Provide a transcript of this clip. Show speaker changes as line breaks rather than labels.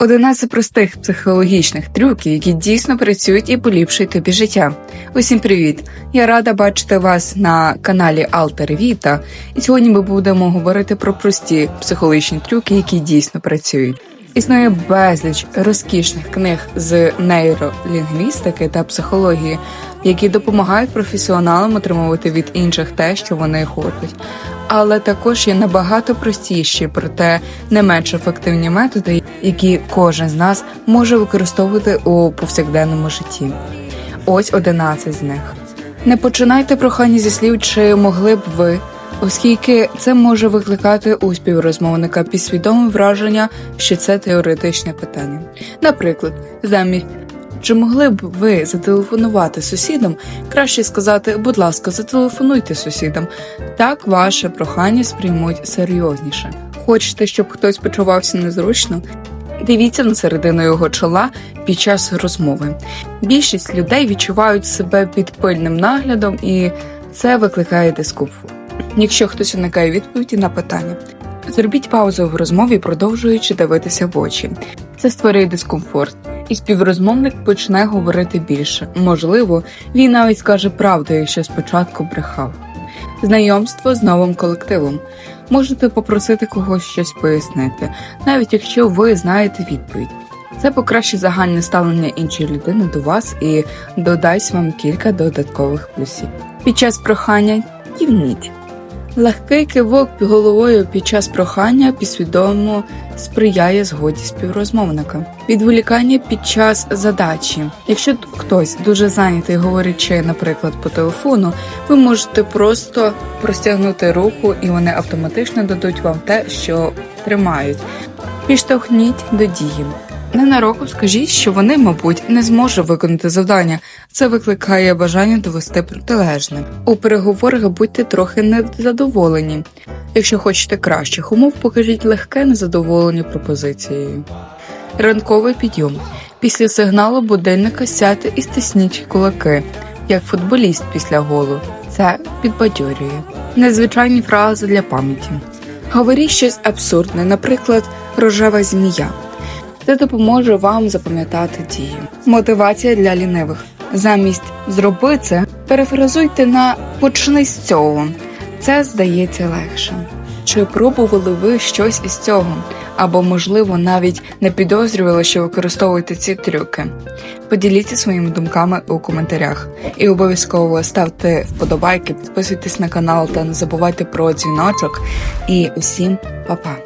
11 простих психологічних трюків, які дійсно працюють і поліпшують тобі життя. Усім привіт! Я рада бачити вас на каналі Алтер Віта. І сьогодні ми будемо говорити про прості психологічні трюки, які дійсно працюють. Існує безліч розкішних книг з нейролінгвістики та психології, які допомагають професіоналам отримувати від інших те, що вони хочуть. Але також є набагато простіші, проте не менш ефективні методи, які кожен з нас може використовувати у повсякденному житті. Ось 11 з них. Не починайте прохання зі слів, чи могли б ви, оскільки це може викликати у співрозмовника підсвідоме враження, що це теоретичне питання. Наприклад, замість чи могли б ви зателефонувати сусідам, краще сказати, будь ласка, зателефонуйте сусідам. Так ваше прохання сприймуть серйозніше. Хочете, щоб хтось почувався незручно? Дивіться на середину його чола під час розмови. Більшість людей відчувають себе під пильним наглядом, і це викликає дискомфорт. Якщо хтось уникає відповіді на питання, зробіть паузу в розмові, продовжуючи дивитися в очі. Це створює дискомфорт, і співрозмовник почне говорити більше. Можливо, він навіть скаже правду, якщо спочатку брехав. Знайомство з новим колективом. Можете попросити когось щось пояснити, навіть якщо ви знаєте відповідь. Це покращить загальне ставлення іншої людини до вас і додасть вам кілька додаткових плюсів. Під час прохання кивніть. Легкий кивок головою під час прохання підсвідомо сприяє згоді співрозмовника. Відволікання під час задачі. Якщо хтось дуже зайнятий, говорячи, наприклад, по телефону, ви можете просто простягнути руку, і вони автоматично дадуть вам те, що тримають. Підштовхніть до дії. Ненароком скажіть, що вони, мабуть, не зможуть виконати завдання. Це викликає бажання довести протилежне. У переговорах будьте трохи незадоволені. Якщо хочете кращих умов, покажіть легке незадоволення пропозицією. Ранковий підйом. Після сигналу будильника сядьте і стисніть кулаки, як футболіст після голу. Це підбадьорює. Незвичайні фрази для пам'яті. Говоріть щось абсурдне, наприклад, рожева змія. Це допоможе вам запам'ятати дію. Мотивація для лінивих. Замість зроби це, перефразуйте на почни з цього. Це здається легше. Чи пробували ви щось із цього? Або, можливо, навіть не підозрювали, що використовуєте ці трюки. Поділіться своїми думками у коментарях. І обов'язково ставте вподобайки, підписуйтесь на канал та не забувайте про дзвіночок. І усім па-па!